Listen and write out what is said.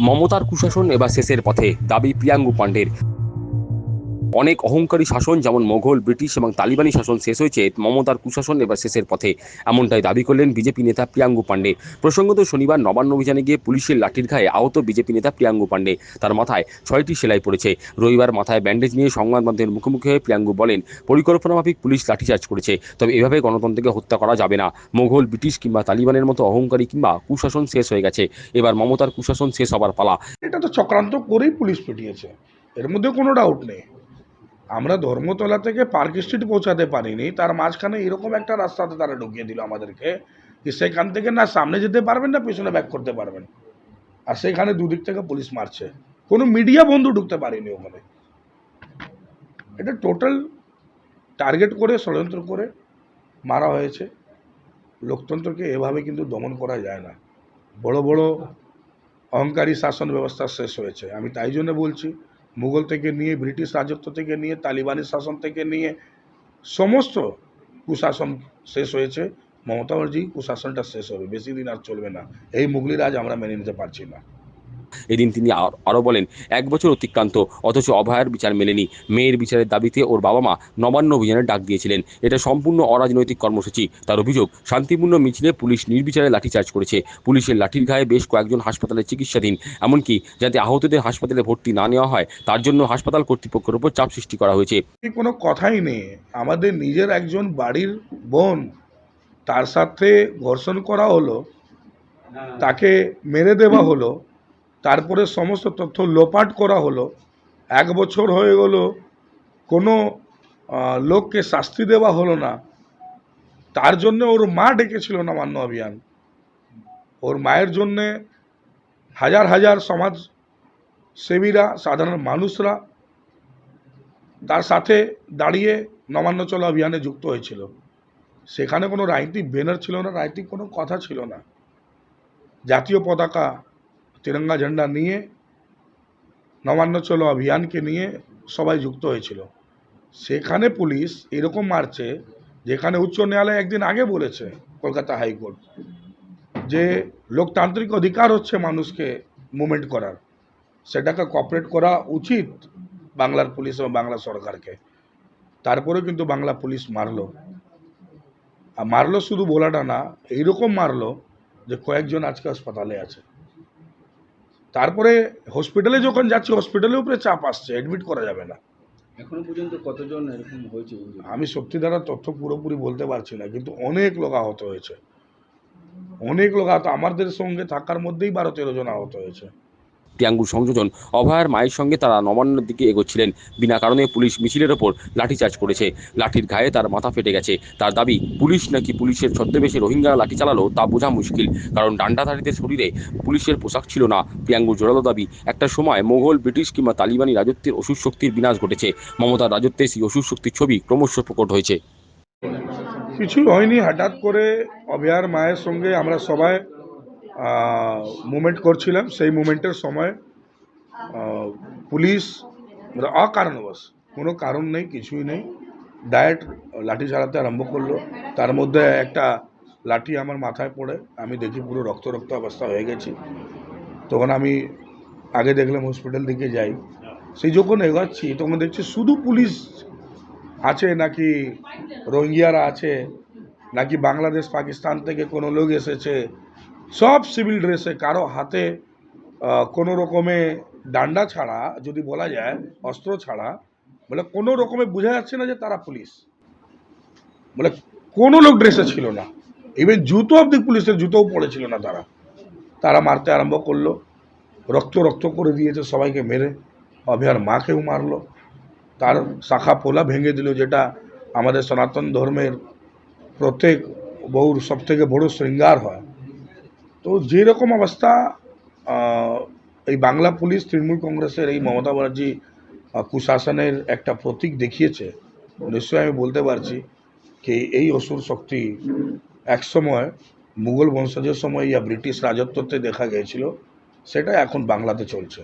মমতার কুশাসন এবার শেষের পথে দাবি প্রিয়াঙ্গু পাণ্ডের। অনেক অহংকারী শাসন, যেমন মোঘল, ব্রিটিশ এবং তালিবানি শাসন শেষ হয়েছে, মমতার কুশাসন এবার শেষের পথে। এমনটাই দাবি করলেন বিজেপি নেতা প্রিয়াঙ্গু পাণ্ডে প্রসঙ্গত শনিবার নবান্ন অভিযানে গিয়ে পুলিশের লাঠির ঘায়ে আহত বিজেপি নেতা প্রিয়াঙ্গু পাণ্ডে তার মাথায় ছয়টি সেলাই পড়েছে। রবিবার মাথায় ব্যান্ডেজ নিয়ে সংবাদ মাধ্যমের মুখোমুখি হয়ে প্রিয়াঙ্গু বলেন পরিকল্পনামাফিক পুলিশ লাঠিচার্জ করেছে। তবে এভাবে গণতন্ত্রকে হত্যা করা যাবে না। মোঘল, ব্রিটিশ কিংবা তালিবানের মতো অহংকারী কিংবা কুশাসন শেষ হয়ে গেছে। এবার মমতার কুশাসন শেষ হবার পালা। এটা তো চক্রান্ত করেই পুলিশ পিটিয়েছে এর মধ্যে কোনো ডাউট নেই। আমরা ধর্মতলা থেকে পার্ক স্ট্রিট পৌঁছাতে পারিনি। তার মাঝখানে এরকম একটা রাস্তাতে তারা ঢুকিয়ে দিল আমাদেরকে যে সেখান থেকে না সামনে যেতে পারবেন না, পেছনে ব্যাক করতে পারবেন। আর সেখানে দুদিক থেকে পুলিশ মারছে। কোনো মিডিয়া বন্ধু ঢুকতে পারেনি ওখানে। এটা টোটাল টার্গেট করে, ষড়যন্ত্র করে মারা হয়েছে। লোকতন্ত্রকে এভাবে কিন্তু দমন করা যায় না। বড় বড় অহংকারী শাসন ব্যবস্থা শেষ হয়েছে। আমি তাই জন্য বলছি মুঘল থেকে নিয়ে, ব্রিটিশ রাজত্ব থেকে নিয়ে, তালিবানি শাসন থেকে নিয়ে, সমস্ত কুশাসন শেষ হয়েছে। মমতা কুশাসনটা শেষ হবে, বেশি দিন আর চলবে না। এই মুঘলি রাজ আমরা মেনে নিতে পারছি না। এদিন তিনি আর- আরও বলেন, এক বছর অতিক্রান্ত, অথচ অভয়ার বিচার মেলেনি। মেয়ের বিচারের দাবিতে ওর বাবা মা নবান্ন অভিযানের ডাক দিয়েছিলেন। এটা সম্পূর্ণ অরাজনৈতিক কর্মসূচি। তার অভিযোগ, শান্তিপূর্ণ মিছিলে পুলিশ নির্বিচারে লাঠিচার্জ করেছে। পুলিশের লাঠির গায়ে বেশ কয়েকজন হাসপাতালে চিকিৎসাধীন। এমনকি যাতে আহতদের হাসপাতালে ভর্তি না নেওয়া হয়, তার জন্য হাসপাতাল কর্তৃপক্ষের উপর চাপ সৃষ্টি করা হয়েছে। কোনো কথাই নেই। আমাদের নিজের একজন বাড়ির বোন, তার সাথে ঘর্ষণ করা হলো, তাকে মেরে দেওয়া হলো। তারপরে সমস্ত তথ্য লোপাট করা হলো। এক বছর হয়ে গেল, কোনো লোককে শাস্তি দেওয়া হলো না। তার জন্য ওর মা ডেকেছিল না মান্য অভিযান। ওর মায়ের জন্যে হাজার হাজার সমাজ সেবীরা, সাধারণ মানুষরা তার সাথে দাঁড়িয়ে নমান্য চলো অভিযানে যুক্ত হয়েছিল। সেখানে কোনো রাজনৈতিক ব্যানার ছিল না রাজনৈতিক কোনো কথা ছিল না। জাতীয় পতাকা তিরঙ্গা ঝান্ডা নিয়ে, নবান্ন চলো অভিযানকে নিয়ে সবাই যুক্ত হয়েছিল। সেখানে পুলিশ এরকম মারছে, যেখানে উচ্চ ন্যায়ালয় একদিন আগে বলেছে কলকাতা হাইকোর্ট, যে লোকতান্ত্রিক অধিকার হচ্ছে মানুষকে মুভমেন্ট করার। সেটাকে কপারেট করা উচিত বাংলার পুলিশ এবং বাংলা সরকারকে। তারপরেও কিন্তু বাংলা পুলিশ মারলো। আর মারলো শুধু বলাটা না, এইরকম মারলো যে কয়েকজন আজকে হাসপাতালে আছে। তারপরে হসপিটালে যখন যাচ্ছি হসপিটালের উপরে চাপ আসছে অ্যাডমিট করা যাবে না। এখনও পর্যন্ত কতজন এরকম হয়েছে আমি সত্যি দ্বারা তথ্য পুরোপুরি বলতে পারছি না কিন্তু অনেক লোক আহত হয়েছে। অনেক লোক আহত আমাদের সঙ্গে থাকার মধ্যেই বারো তেরো জন আহত হয়েছে। প্রিয়াঙ্গুর সংযোজন। অভয়ার মায়ের সঙ্গে তারা নবান্নের দিকে এগোচ্ছিলেন। বিনা কারণে পুলিশ মিছিলের ওপর লাঠিচার্জ করেছে। লাঠির ঘায়ে তার মাথা ফেটে গেছে। তার দাবি, পুলিশ নাকি পুলিশের ছদ্মবেশে রোহিঙ্গা লাঠি চালালো তা বোঝা মুশকিল। কারণ ডান্ডাধারীদের শরীরে পুলিশের পোশাক ছিল না। প্রিয়াঙ্গুর জোরালো দাবি, একটা সময় মোগল ব্রিটিশ কিংবা তালিবানি রাজত্বের অসুর শক্তির বিনাশ ঘটেছে। মমতার রাজত্বে সেই অসুর শক্তির ছবি ক্রমশ প্রকট হয়েছে। কিছুই হয়নি। হঠাৎ করে অভয়ার মায়ের সঙ্গে আমরা সবাই মুভমেন্ট করছিলাম, সেই মুভমেন্টের সময় পুলিশ মানে অকারণবশ, কোনো কারণ নেই, কিছুই নেই ডায়েট লাঠি ছাড়াতে আরম্ভ করল। তার মধ্যে একটা লাঠি আমার মাথায় পড়ে, আমি দেখি পুরো রক্ত রক্ত অবস্থা হয়ে গেছি। তখন আমি আগে দেখলাম হসপিটাল দিকে যাই। সেই যখন এগোচ্ছি, তখন দেখছি শুধু পুলিশ আছে, নাকি রোহিঙ্গিয়ারা আছে, নাকি বাংলাদেশ, পাকিস্তান থেকে কোনো লোক এসেছে সব সিভিল ড্রেসে কারও হাতে কোনো রকমে ডান্ডা ছাড়া, যদি বলা যায়, অস্ত্র ছাড়া, বলে কোনো রকমে বোঝা যাচ্ছে না যে তারা পুলিশ। বলে কোনো লোক ড্রেসে ছিল না। ইভেন জুতো অব্দি পুলিশের জুতোও পড়েছিল না তারা। তারা মারতে আরম্ভ করল। রক্ত রক্ত করে দিয়েছে সবাইকে মেরে। অভয়ার মাকেও মারলো। তার শাখা পোলা ভেঙে দিল, যেটা আমাদের সনাতন ধর্মের প্রত্যেক বউর সব থেকে বড় শৃঙ্গার হয়। তো যেরকম অবস্থা এই বাংলা পুলিশ, তৃণমূল কংগ্রেসের এই মমতা ব্যানার্জি কুশাসনের একটা প্রতীক দেখিয়েছে, নিশ্চয়ই আমি বলতে পারছি যে এই অসুর শক্তি এক সময় মুঘল বংশজের সময় ইয়া ব্রিটিশ রাজত্বতে দেখা গিয়েছিল, সেটা এখন বাংলাতে চলছে।